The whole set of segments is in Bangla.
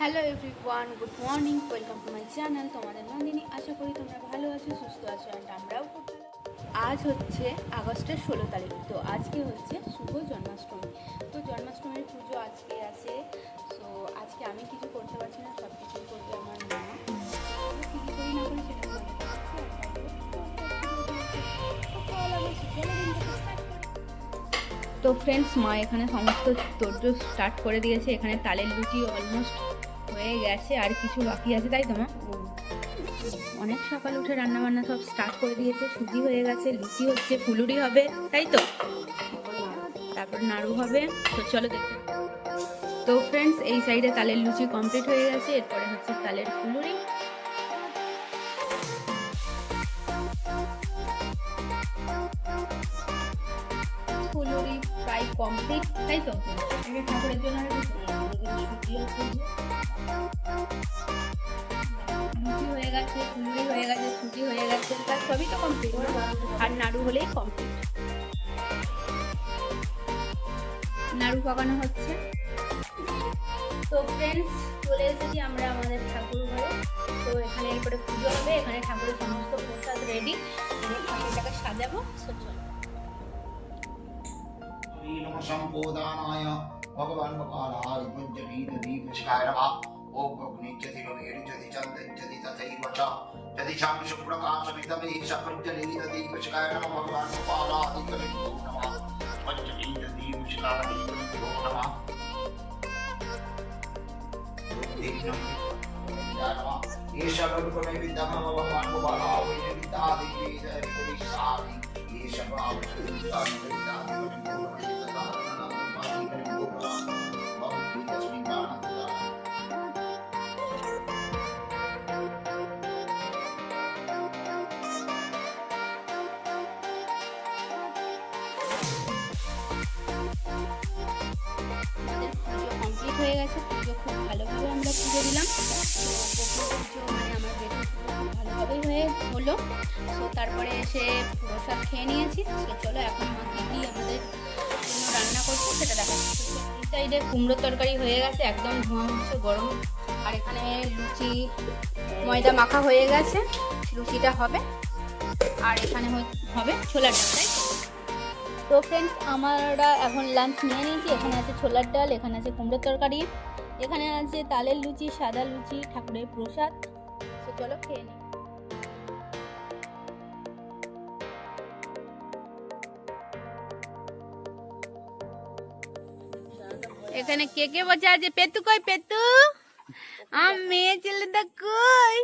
Hello everyone good morning welcome to my channel তোমাদের নন্দিনী, আশা করি তোমরা ভালো আছো, সুস্থ আছো অ্যান্ড আমরাও খুব আজ হচ্ছে আগস্টের ষোলো তারিখ, তো আজকে হচ্ছে শুভ জন্মাষ্টমী। তো জন্মাষ্টমীর পুজো আজকে আছে সো আজকে আমি কিছু করতে পারছি না সব কিছুই করবে আমার মা। তো ফ্রেন্ডস মা এখানে সমস্ত তোর্য স্টার্ট করে দিয়েছে। এখানে তালের লুচি অলমোস্ট হয়ে গেছে, আর কিছু বাকি আছে, তাই তো মা? অনেক সকাল উঠে রান্না বান্না সব স্টার্ট করে দিয়েছে, সুজি হয়ে গেছে, লুচি হচ্ছে, ফুলুরি হবে, তাই তো? তারপর নাড়ু হবে, তো চলো দেখতে তো ফ্রেন্ডস এই সাইডে তালের লুচি কমপ্লিট হয়ে গেছে, এরপরে হচ্ছে তালের ফুলুরি। ফুলুরি প্রায় কমপ্লিট তাই তো? এটা ঠাকুরের জন্য হয়ে গেছে সবই তো কমপ্লিট আর নাড়ু হলেই কমপ্লিট নাড়ু পাকানো হচ্ছে। আমরা আমাদের ঠাকুর তো এখানে পুজো হবে, এখানে ঠাকুরের সমস্ত প্রসাদ রেডি ঠাকুরটাকে সাজাবো চলো। ओम संपोदानाय भगवान मुखालाय मुंजवीत दीप शिखाय नमः। ओम भग्निच्यति रविर्जति चन्द्रच्यति तथैव च। यदि शाम शुक्लकाशमिदं हि सपञ्चलीत दीप शिखाय नमः। भगवान मुखालाय कवितो नमः। पंचवीत दीप शिखाय नमः। दीप नमः ये शब्द को मैं विद्या भगवान को बाला গেছে, পুজো খুব ভালোভাবে আমরা পুজো দিলাম। পুজো মানে আমার ভালোভাবেই হয়ে হলো। তো তারপরে এসে প্রসাদ খেয়ে নিয়েছি। তো চলো এখন মা কী আমাদের জন্য রান্না করছে, সেটা দেখাচ্ছি। এই সাইডে কুমড়ো তরকারি হয়ে গেছে, একদম ধোঁয়া হচ্ছে গরম। আর এখানে লুচি, ময়দা মাখা হয়ে গেছে, লুচিটা হবে। আর এখানে হবে ছোলার ডাল, তাই? তো ফ্রেন্ডস আমরা এখন লাঞ্চ নিয়ে নিয়েছি। এখানে আছে ছোলার ডাল এখানে আছে কুমড়োর তরকারি এখানে আছে তালের লুচি সাদা লুচি ঠাকুরের প্রসাদ। তো চলো খেয়ে নিই। এখানে কে কে বসে আছে? পেতু কই পেতু? আমার মেয়ে ছেলেটা কই?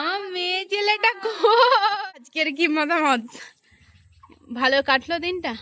আমার মেয়ে ছেলেটা কই? আজকের কি মতামত? ভালো কাটলো দিনটা।